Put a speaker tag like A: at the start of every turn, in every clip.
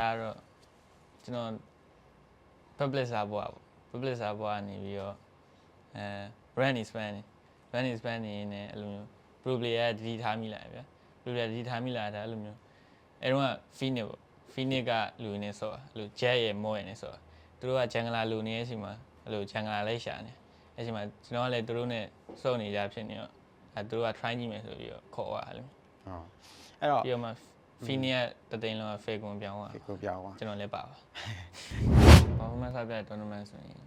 A: အဲ့ဒါကတော့ကျွန်တော် public server ပေါ့ public server ကနေပြီးတော့အဲ brand is brand နေ brand is brand နေနဲ့အဲ့လိုမျိုး pro player တတိထားမိလာတယ်ဗျာ pro player တတိထားမိလာတာအဲ့လိုမျိုးအဲ့တော့က phoenix ပေါ့ phoenix ကလူနေဆော့အဲ့လို jet ရဲ့ mo ရဲ့နေဆော့သူတို့က jungler လူနေတဲ့အချိန်မှာအဲ့လို jungler လိုက်ရှာနေအဲ့ချိန်မှာကျွန်တော်ကလည်းသူတို့နဲ့စော့နေကြဖြစ်နေတော့အဲသူတို့က try ကြည့်မယ်ဆိုပြီးတော့ခေါ်သွားတယ်လို့
B: ဟုတ်အဲ့တော့
A: ပြီးတော့မှ phoenix ကတသိန်းလုံးက fake ကွန်ပြောင်းသွား
B: ဒီကိုပြောင်းသွား
A: ကျွန်တော်လည်းပါပါဘာမှမဆောက်ပြတဲ့ tournament ဆိုရင်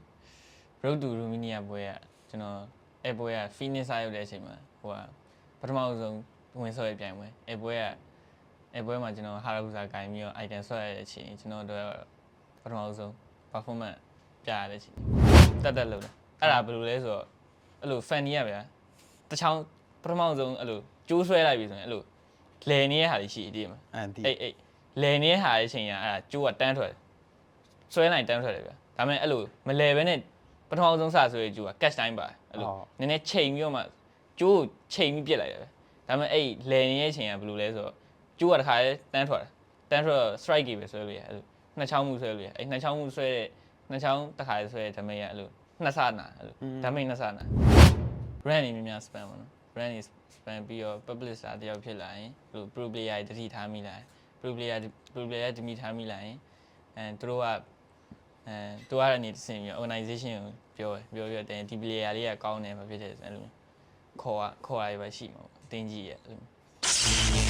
A: road to Romania ပွဲကကျွန်တော်အဲ့ပွဲက Phoenix စားရောက်တဲ့အချိန်မှာဟိုကပထမဆုံးဝင်ဆော့ရပြိုင်ပွဲအဲ့ပွဲကအဲ့ပွဲမှာကျွန်တော် Harusa ဂိုင်းပြီးတော့ item ဆော့ရတဲ့အချိန်ကျွန်တော်တို့ပထမဆုံး performance ပြရတဲ့အချိန်တက်တက်လို့တယ်အဲ့ဒါဘယ်လိုလဲဆိုတော့အဲ့လို fan ကြီးရဗျာတချောင်းပထမဆုံးအဲ့လိုကျိုးဆွဲလိုက်ပြီဆိုရင်အဲ့လို လဲနေတဲ့ဟာတွေရှိတယ်ဒီမှာ
B: အန်တီ
A: အေးအေးလဲနေတဲ့ဟာရဲ့ချိန်ကအဲ့ဒါကျိုးကတန်းထွက်တယ်ဆွဲနိုင်တန်းထွက်တယ်ဗျာဒါပေမဲ့အဲ့လိုမလဲဘဲနဲ့ပထမဆုံးစဆွဲတဲ့ကျိုးက catch time ပါအဲ့လိုနည်းနည်းချိန်ပြီးတော့မှကျိုးကိုချိန်ပြီးပြစ်လိုက်တယ်ဗျာဒါပေမဲ့အဲ့လဲနေတဲ့ချိန်ကဘယ်လိုလဲဆိုတော့ကျိုးကတခါလဲတန်းထွက်တယ်တန်းထွက်တော့ strike ကြီးပဲဆွဲလို့ရတယ်အဲ့လိုနှစ်ချောင်းမှုဆွဲလို့ရတယ်အဲ့နှစ်ချောင်းမှုဆွဲတဲ့နှစ်ချောင်းတခါလဲဆွဲတဲ့ဓမိတ်ကအဲ့လိုနှစ်ဆနာအဲ့လိုဓမိတ်နှစ်ဆနာ brand နေများများ spam ပါနော် brand နေ spam ပြီးတော့ public စာတယောက်ဖြစ်လာရင်ဘယ်လို pro player တွေတတိထားမိလာရင် pro player pro player တမိထားမိလာရင်အဲသူတို့ကအဲသူကလည်းနေတစ်ဆင့်ပြီးတော့ organization ကိုပြောတယ်ပြောပြတယ်ဒီ player လေးကကောင်းတယ်မဖြစ်တယ်ဆိုအဲ့လိုခေါ်ရခေါ်ရရပါရှိမှာပေါ့အတင်းကြီးရဲ့အဲ့လို